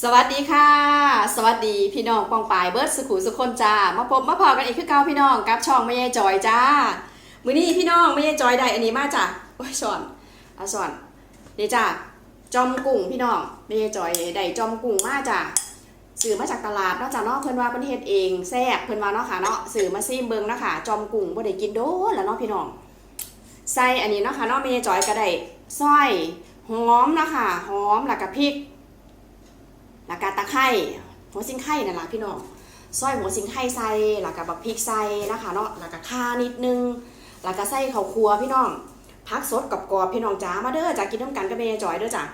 สวัสดีค่ะ สวัสดีพี่น้องปองปายเบิร์ดสุขุสุคนจ้ามาพบมาพอกันอีกคือเก่าพี่น้องกับช่องไม่ยายจอยจ้ามื้อนี้พี่น้องไม่ยายจอยได้อันนี้มาจ้ะโอ้ยสอนอะสอนนี่จ้ะจอมกุ้งพี่น้องไม่ยายจอยได้จอมกุ้งมาจ้ะซื้อมาจากตลาดนอกจากนาะเพิ่นว่าเพิ่นเฮ็ดเองแซ่บเพิ่นว่าเนาะค่ะเนาะซื้อมาซิมเบิ่งเนาะค่ะจอมกุ้งบ่ได้กินโดนแล้วเนาะพี่น้องใส่อันนี้เนาะค่ะเนาะไม่ยายจอยก็ได้ซอยหอมเนาะค่ะหอมแล้วก็พริก แล้วก็ตะไคร้หัวซิงไข่นั่นล่ะพี่น้องซอยหัวซิงไข่ใส่แล้วก็บักพริกใส่นะคะเนาะแล้วก็ข่านิดนึงแล้วก็ใส่ข้าวคั่วพี่น้องพักสดกับกรอบพี่น้องจ้ามาเด้อจ้ากินน้ำกันกับเมย์จอยเด้อจ้า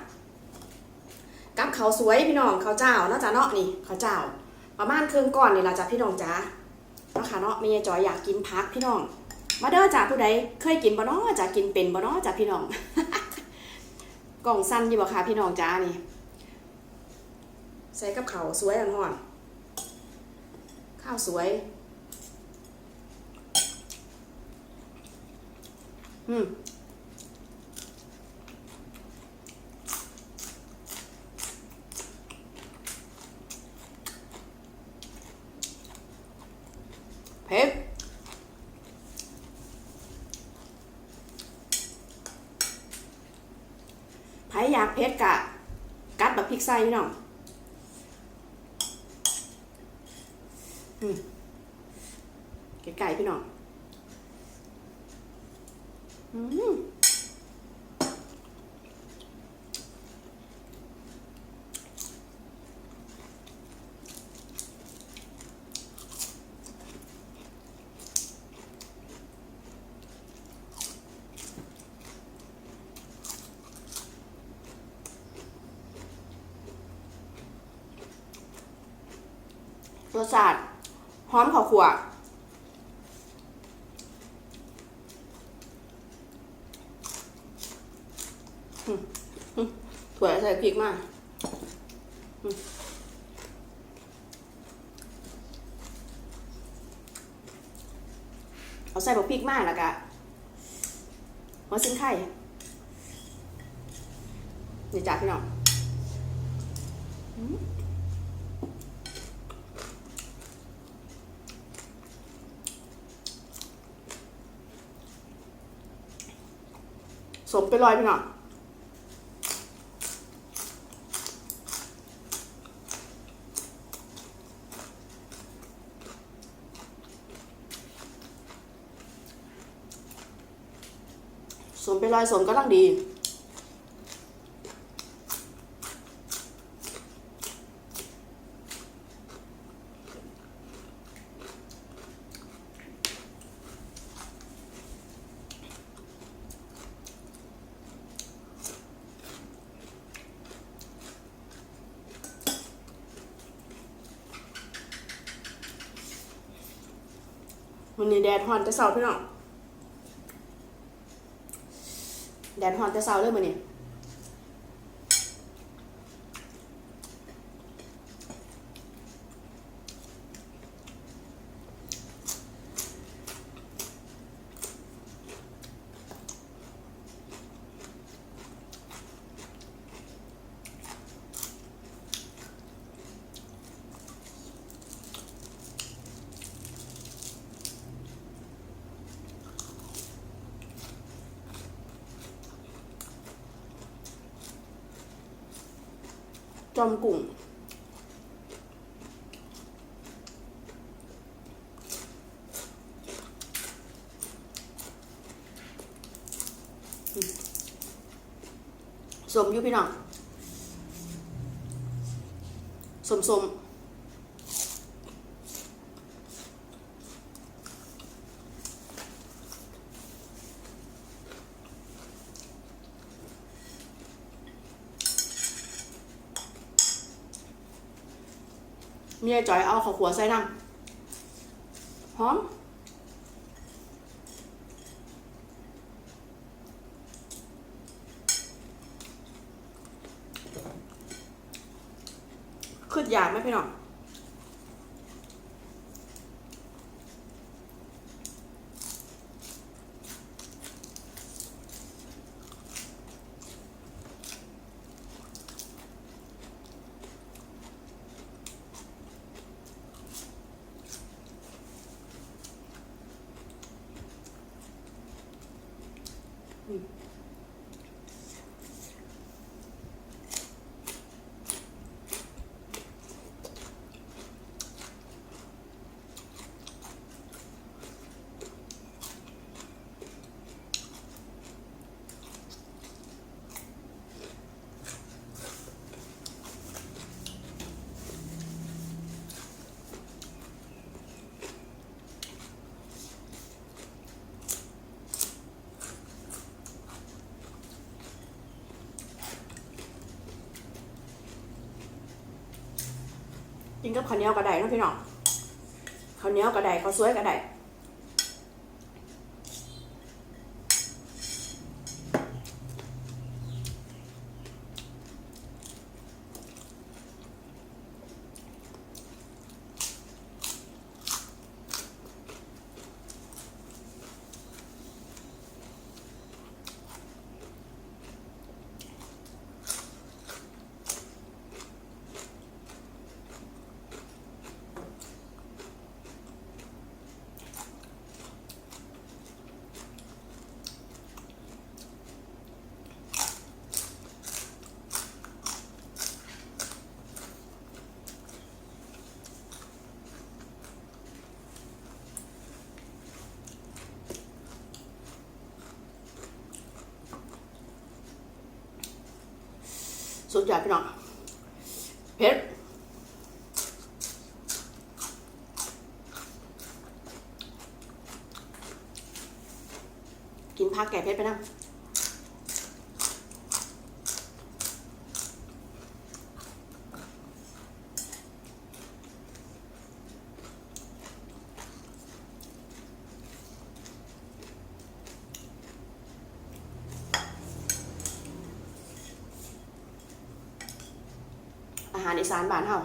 กับข้าวสวยพี่น้องข้าวเจ้าเนาะจ้าเนาะนี่ข้าวเจ้าประมาณครึ่งก้อนนี่ล่ะจ้าพี่น้องจ้าเนาะค่ะเนาะเมย์จอยอยากกินพักพี่น้อง มาเด้อจ้าผู้ใดเคยกินบ่เนาะจ้ากินเป็นบ่เนาะจ้าพี่น้องกล่องสั้นอยู่บ่คะพี่น้องจ้านี่ ใส่กับข้าวสวยอ่อนๆข้าวสวย อืมเผ็ดไผอยากเผ็ดกะ กัดแบบพริกไส้พี่น้อง ไก่พี่น้องรสชาติ หอมข้าวคั่วถั่วใส่พริกมากเอาใส่บักพริกมากแล้วก็หัวซิงไข่นี่จ้าพี่น้อง สมไปลอยพี่น้องสมไปลอยสมก็ลังดี วันนี้แดดฮอนจะเสาพี่น้องแดดฮอนแต่เช้าเลยมันนี้ จอมกุ้งอืมสมอยู่พี่น้องสมสม เมียจอยเอาข้าวขัวใส่น้ำหอมขึ้นอยากไหมพี่น้อง กินกับข้าวเหนียวก็ได้เนาะพี่น้องข้าวเหนียวก็ได้ข้าวสวยก็ได้สุด ยอดพี่น้องเผ็ดกินผักแก่เพชรไปนะารอีสานบ้านเฮา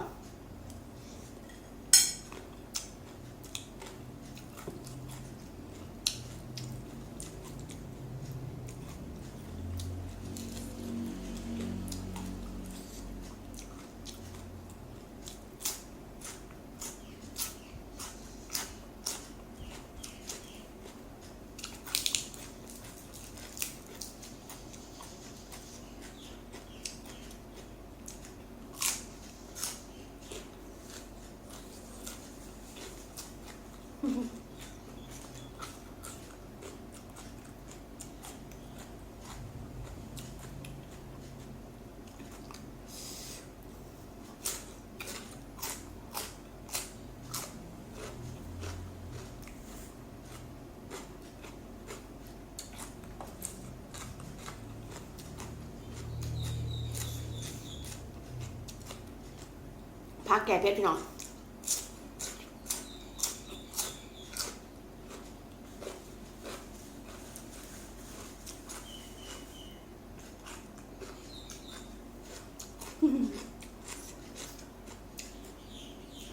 ักแก่เผ็ดพี่น้อง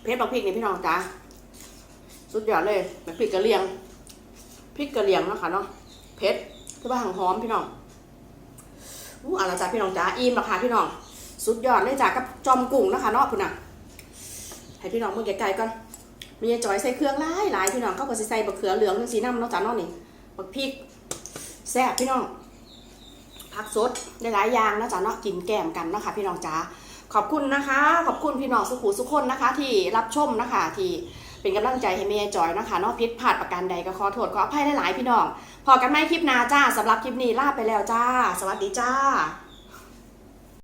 เผ็ดบักพริกนี่พี่น้องจ้าสุดยอดเลยบักพริกกระเลียงพริกกระเลียงเนาะค่ะเนาะเผ็ดคือว่าหางหอมพี่น้องอู้อะไรจ้าพี่น้องจ้าอิ่มราคาพี่น้อง สุดยอดเลยจ้ากับจอมกุ้งนะคะเนาะคุณน่ะ ให้พี่น้องมือไกลๆก่อนมีจอยใส่เครื่องหลายหลายพี่น้องเขาก็สิใส่บักเขือเหลืองสีน้ำเนาะจ้าเนาะนี่บักพริกแซ่บพี่น้องผักสดได้หลายอย่างนะจ้าเนาะกินแกมกันนะคะ พี่น้องจ้าขอบคุณนะคะ ขอบคุณพี่น้องสุขุสุขคนนะคะ ที่รับชมนะคะ ที่เป็นกำลังใจให้เมย์จอยนะคะเนาะพิษพลาดประการใดก็ขอโทษขออภัยหลายๆพี่น้องพอกันไหมคลิปนาจ้าสำหรับคลิปนี้ลาไปแล้วจ้า สวัสดีจ้า